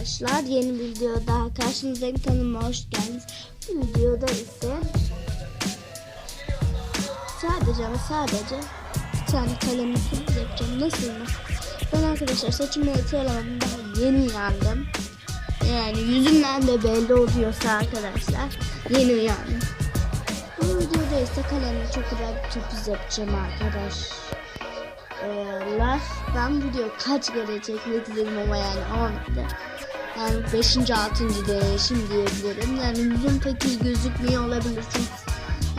arkadaşlar. Yeni bir videoda karşınızdayım. Kanalıma hoş geldiniz. Bu videoda ise sadece ama sadece bir tane sürpriz yapacağım. Nasıl mı? Ben arkadaşlar saçımı yatıramadım. Daha yeni uyandım. Yani yüzümden de belli oluyorsa arkadaşlar yeni uyandım. Bu videoda ise kalemle çok güzel bir sürpriz yapacağım arkadaşlar. Ben video kaç kere çekmek istedim ama yani olmadı. Yani 5. 6. deneyişim diyebilirim. Yani yüzüm pek iyi gözükmüyor olabilir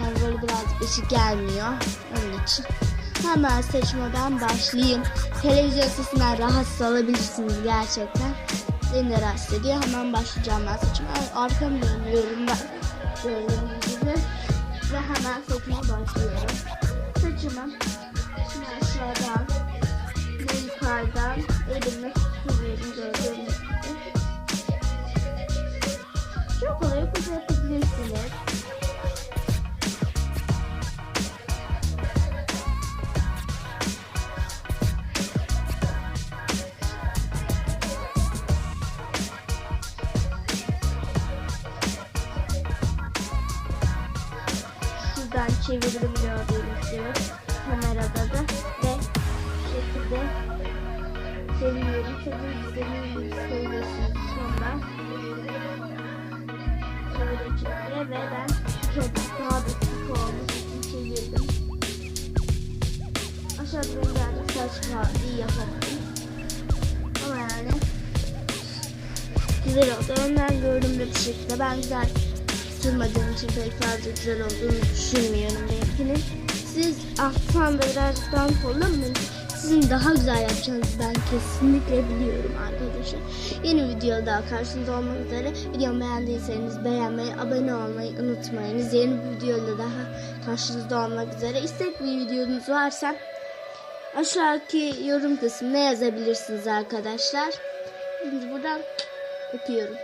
yani böyle biraz ışık gelmiyor. Onun için. Hemen seçmeden başlayayım. Televizyon sesinden rahatsız olabilirsiniz gerçekten. Beni de rahatsız ediyor. Hemen başlayacağım ben seçime. Arkamı dönüyorum ben. Gördüğünüz gibi. Ve hemen seçime başlıyorum. Seçimim. Şimdi aşağıdan ve yukarıdan elimle tutuyorum gördüğünüz Şuradan çevirdim gördüğünüz gibi kamerada da ve bu şekilde çeviriyorum. Tabii istediğiniz söylüyorsunuz sonra. Şöyle çeviriyor ve ben çok daha da sık olmuş için çevirdim. Aşağıda birazcık saçma iyi yapamadım. Ama yani güzel oldu. Önden görünümlü bir şekilde ben güzel sırmadığım için pek fazla güzel olduğunu düşünmüyorum benimkinin. Siz alttan da birazcık daha kullanın. Sizin daha güzel yapacağınızı ben kesinlikle biliyorum arkadaşlar. Yeni videoda karşınızda olmak üzere. Videomu beğendiyseniz beğenmeyi, abone olmayı unutmayınız. Yeni bir videoda daha karşınızda olmak üzere. İstek bir videonuz varsa aşağıdaki yorum kısmına yazabilirsiniz arkadaşlar. Şimdi buradan öpüyorum.